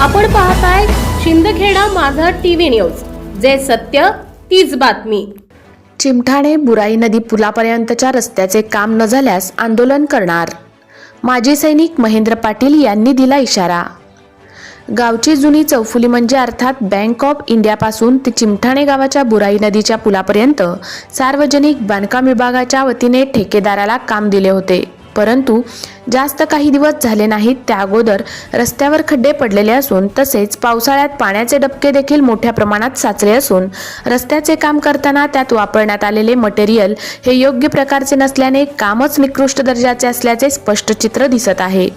आपण पाहताय शिंदखेडा माझा टीव्ही न्यूज. जे सत्य तीच बातमी. चिमठाणे बुराई नदी पुलापर्यंतच्या रस्त्याचे काम न झाल्यास आंदोलन करणार. माजी सैनिक महेंद्र पाटील यांनी दिला इशारा. गावची जुनी चौफुली म्हणजे अर्थात बँक ऑफ इंडियापासून ते चिमठाणे गावाच्या बुराई नदीच्या पुलापर्यंत सार्वजनिक बांधकाम विभागाच्या वतीने ठेकेदाराला काम दिले होते. परंतु जास्त काही दिवस झाले नाहीत त्या अगोदर रस्त्यावर खड्डे पडलेले असून तसेच पावसाळ्यात पाण्याचे डबके देखील मोठ्या प्रमाणात साचले असून रस्त्याचे काम करताना त्यात वापरण्यात आलेले मटेरियल हे योग्य प्रकारचे नसल्याने कामच निकृष्ट दर्जाचे असल्याचे स्पष्ट चित्र दिसत आहे.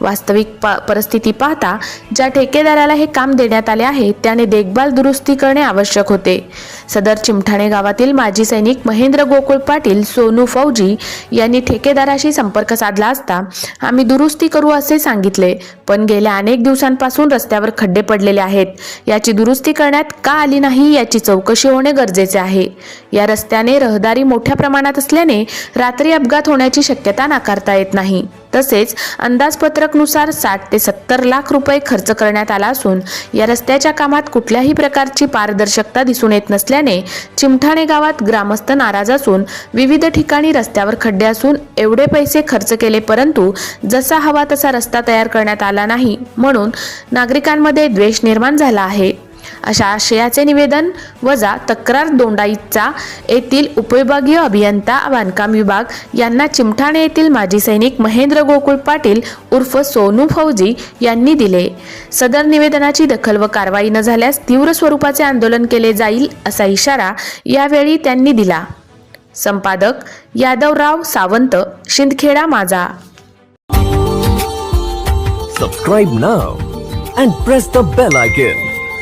वास्तविक पा परिस्थिती पाहता ज्या ठेकेदाराला हे काम देण्यात आले आहे त्याने देखभाल दुरुस्ती करणे आवश्यक होते. सदर चिमठाणे गावातील माजी सैनिक महेंद्र गोकुळ पाटील सोनू फौजी यांनी ठेकेदाराशी संपर्क साधला असता आम्ही दुरुस्ती करू असे सांगितले पण गेल्या अनेक दिवसांपासून रस्त्यावर खड्डे पडलेले आहेत. याची दुरुस्ती करण्यात का आली नाही याची चौकशी होणे गरजेचे आहे. या रस्त्याने रहदारी मोठ्या प्रमाणात असल्याने रात्री अपघात होण्याची शक्यता नाकारता येत नाही. तसेच अंदाजपत्रकनुसार साठ ते सत्तर लाख रुपये खर्च करण्यात आला असून या रस्त्याच्या कामात कुठल्याही प्रकारची पारदर्शकता दिसून येत नसल्याने चिमठाणे गावात ग्रामस्थ नाराज असून विविध ठिकाणी रस्त्यावर खड्डे असून एवढे पैसे खर्च केले परंतु जसा हवा तसा रस्ता तयार करण्यात आला नाही म्हणून नागरिकांमध्ये द्वेष निर्माण झाला आहे. अशा आशयाचे निवेदन वजा तक्रार दोंडाईचा येथील उपविभागीय अभियंता बांधकाम विभाग यांना चिमठाणे येथील माजी सैनिक महेंद्र गोकुळ पाटील उर्फ सोनू फौजी यांनी दिले. सदर निवेदनाची दखल व कारवाई न झाल्यास तीव्र स्वरूपाचे आंदोलन केले जाईल असा इशारा यावेळी त्यांनी दिला. संपादक यादवराव सावंत शिंदखेडा माझा. Subscribe now and press the bell icon